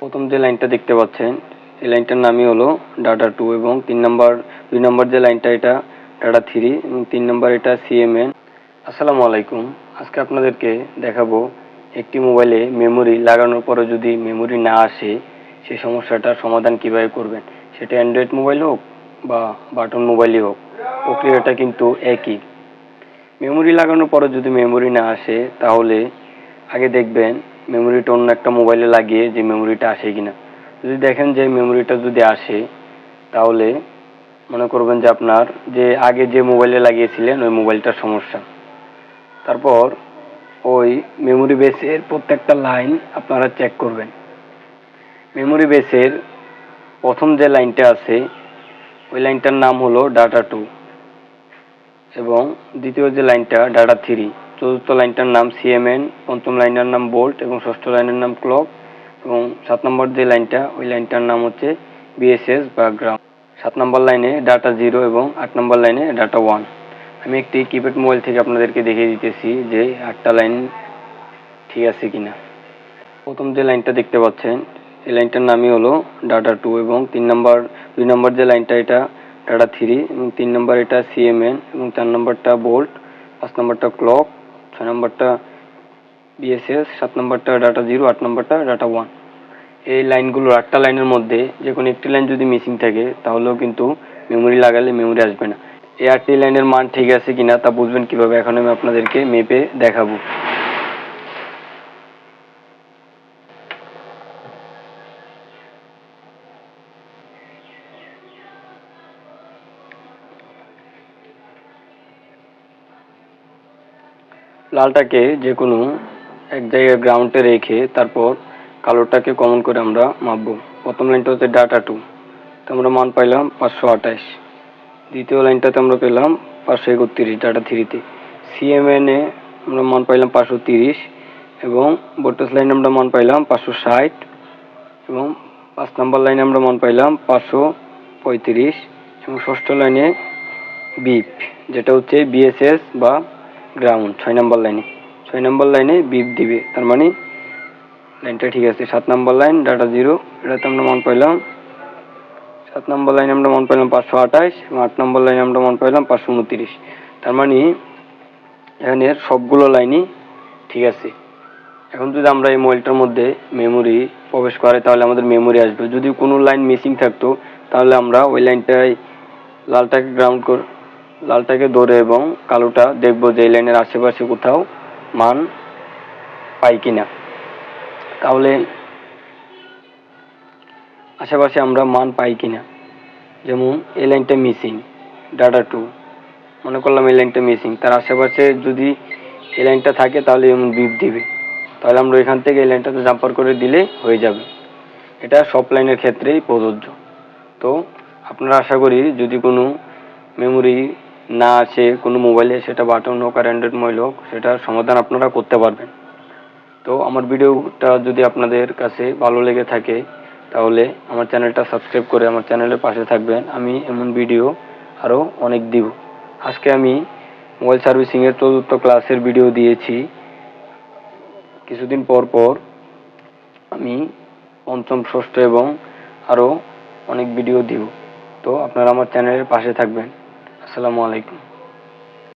প্রথম যে লাইনটা দেখতে পাচ্ছেন, এই লাইনটার নামই হলো ডাটা টু এবং তিন নম্বর, দুই নম্বর যে লাইনটা এটা ডাটা থ্রি এবং তিন নম্বর এটা সিএমএন। আসসালামু আলাইকুম। আজকে আপনাদেরকে দেখাবো একটি মোবাইলে মেমোরি লাগানোর পরে যদি মেমোরি না আসে, সেই সমস্যাটার সমাধান কীভাবে করবেন? সেটা অ্যান্ড্রয়েড মোবাইল হোক বা বাটন মোবাইলই হোক, প্রক্রিয়াটা কিন্তু একই। মেমোরি লাগানোর পরে যদি মেমোরি না আসে, তাহলে আগে দেখবেন মেমোরিটা অন্য একটা মোবাইলে লাগিয়ে যে মেমোরিটা আসে কিনা। যদি দেখেন যে মেমোরিটা যদি আসে, তাহলে মনে করবেন যে আপনার যে আগে যে মোবাইলে লাগিয়েছিলেন, ওই মোবাইলটার সমস্যা। তারপর ওই মেমোরি বেসের প্রত্যেকটা লাইন আপনারা চেক করবেন। মেমোরি বেসের প্রথম যে লাইনটা আছে, ওই লাইনটার নাম হলো ডাটা টু এবং দ্বিতীয় যে লাইনটা ডাটা থ্রি চতুর্থ লাইনটার নাম সিএমএন পঞ্চম লাইনের নাম বোল্ট এবং ষষ্ঠ লাইনের নাম ক্লক এবং সাত নম্বর যে লাইনটা, ওই লাইনটার নাম হচ্ছে বিএসএস বা গ্রাউন্ড সাত নম্বর লাইনে ডাটা জিরো এবং আট নম্বর লাইনে ডাটা ওয়ান আমি একটি কিপ্যাড মোবাইল থেকে আপনাদেরকে দেখিয়ে দিতেছি যে আটটা লাইন ঠিক আছে কিনা। প্রথম যে লাইনটা দেখতে পাচ্ছেন, এই লাইনটার নামই হলো ডাটা টু এবং তিন নম্বর, দুই নম্বর যে লাইনটা, এটা ডাটা থ্রি এবং তিন নম্বর এটা সিএমএন এবং চার নম্বরটা বোল্ট পাঁচ নম্বরটা ক্লক ছয় নম্বরটা বিএসএস সাত নম্বরটা ডাটা জিরো আট নম্বরটা ডাটা ওয়ান এই লাইনগুলোর আটটা লাইনের মধ্যে যে কোনো একটি লাইন যদি মিসিং থাকে, তাহলেও কিন্তু মেমোরি লাগালে মেমোরি আসবে না। এই আটটি লাইনের মান ঠিক আছে কিনা তা বুঝবেন কীভাবে? এখন আমি আপনাদেরকে মেপে দেখাবো। লালটাকে যে কোনো এক জায়গায় গ্রাউন্ডে রেখে তারপর কালোটাকে কমন করে আমরা মাপবো। প্রথম লাইনটা হচ্ছে ডাটা টু তো আমরা মান পাইলাম পাঁচশো আঠাশ। দ্বিতীয় লাইনটাতে আমরা পেলাম পাঁচশো একত্রিশ ডাটা থ্রিতে সিএমএনে আমরা মান পাইলাম পাঁচশো তিরিশ এবং বোটাস লাইনে আমরা মান পাইলাম পাঁচশো ষাট এবং পাঁচ নম্বর লাইনে আমরা মান পাইলাম পাঁচশো পঁয়ত্রিশ এবং ষষ্ঠ লাইনে বিপ যেটা হচ্ছে বিএসএস বা গ্রাউন্ড ছয় নম্বর লাইনে। ছয় নম্বর লাইনে বিপ দিবে। তার মানে লাইনটা ঠিক আছে। সাত নম্বর লাইন, ডাটা জিরো। এটাতে আমরা মান পাইলাম। সাত নম্বর লাইনে আমরা মান পাইলাম পাঁচশো আঠাশ এবং আট নম্বর লাইনে আমরা মান পাইলাম পাঁচশো উনত্রিশ। তার মানে এখানে সবগুলো লাইনই ঠিক আছে। এখন যদি আমরা এই মোবাইলটার মধ্যে মেমোরি প্রবেশ করে, তাহলে আমাদের মেমোরি আসবে। যদি কোনো লাইন মিসিং থাকতো, তাহলে আমরা ওই লাইনটায় লালটাকে গ্রাউন্ড কর লালটাকে ধরে এবং কালোটা দেখব যে এই লাইনের আশেপাশে কোথাও মান পাই কিনা। তাহলে আশেপাশে আমরা মান পাই কিনা। যেমন এই লাইনটা মিসিং ডাটা টু মনে করলাম এই লাইনটা মিসিং তার আশেপাশে যদি এই লাইনটা থাকে তাহলে এমন বিপ দিবে। তাহলে আমরা এখান থেকে এই লাইনটাতে জাম্পার করে দিলে হয়ে যাবে। এটা সব লাইনের ক্ষেত্রেই প্রযোজ্য। তো আপনারা আশা করি যদি কোনো মেমোরি না আসে কোনো মোবাইলে সেটা বাটন হোক আর অ্যান্ড্রয়েড মোবাইল হোক, সেটার সমাধান আপনারা করতে পারবেন। তো আমার ভিডিওটা যদি আপনাদের কাছে ভালো লেগে থাকে, তাহলে আমার চ্যানেলটা সাবস্ক্রাইব করে আমার চ্যানেলের পাশে থাকবেন। আমি এমন ভিডিও আরও অনেক দিব। আজকে আমি মোবাইল সার্ভিসিংয়ের চতুর্থ ক্লাসের ভিডিও দিয়েছি। কিছুদিন পর পর আমি পঞ্চম, ষষ্ঠ এবং আরও অনেক ভিডিও দিব। তো আপনারা আমার চ্যানেলের পাশে থাকবেন। আসসালামু আলাইকুম।